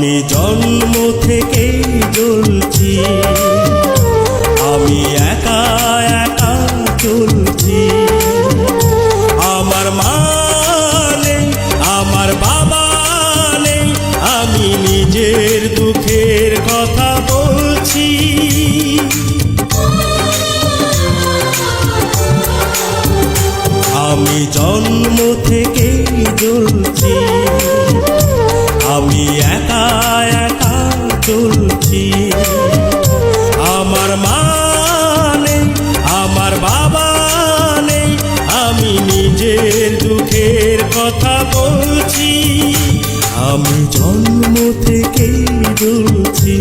আমি জন্ম থেকেই জ্বলছি। আমি একা একা চলছি। আমার মা নেই, আমার বাবা নেই, আমি নিজের দুঃখের কথা বলছি। আমি জন্ম থেকেই জ্বলছি। আমি একা একা চলছি। আমার মা নেই, আমার বাবা নেই, আমি নিজের দুঃখের কথা বলছি। আমি জন্ম থেকেই জ্বলছি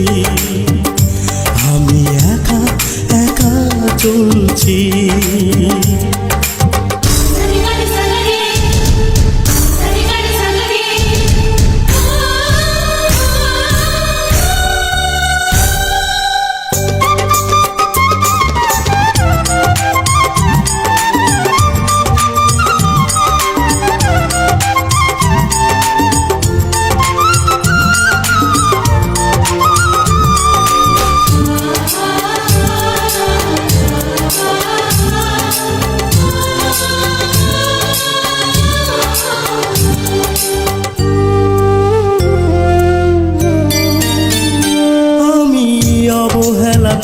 আমি একা একা চলছি।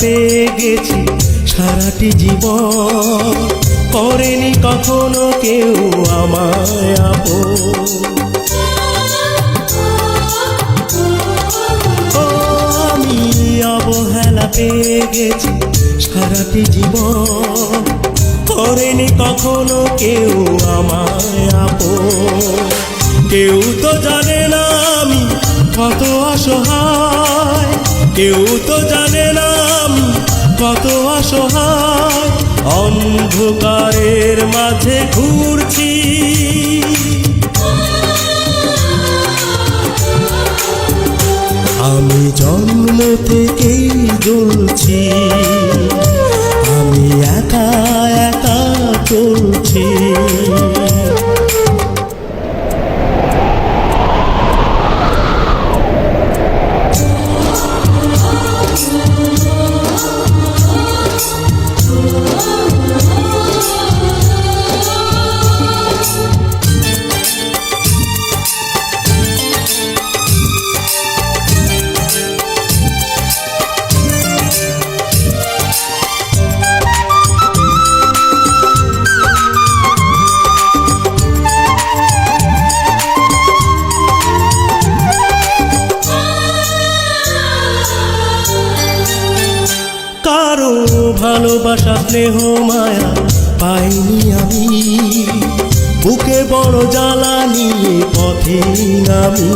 পেয়ে গেছি সারাটি জীবন। করেনি কখনো কেউ আমায় আপন। আমি অবহেলা পেয়ে গেছি সারাটি করেনি কখনো কেউ আমায় কেউ তো জানে না আমি কত অসহায়। কেউ তো জানে অসহায় অন্ধকারের মাঝে ঘুরছি। আমি জন্ম থেকেই ভালোবাসা স্নেহ মায়া পাইনি আমি। বুকে বড় জ্বালা নিয়ে পথে নামি।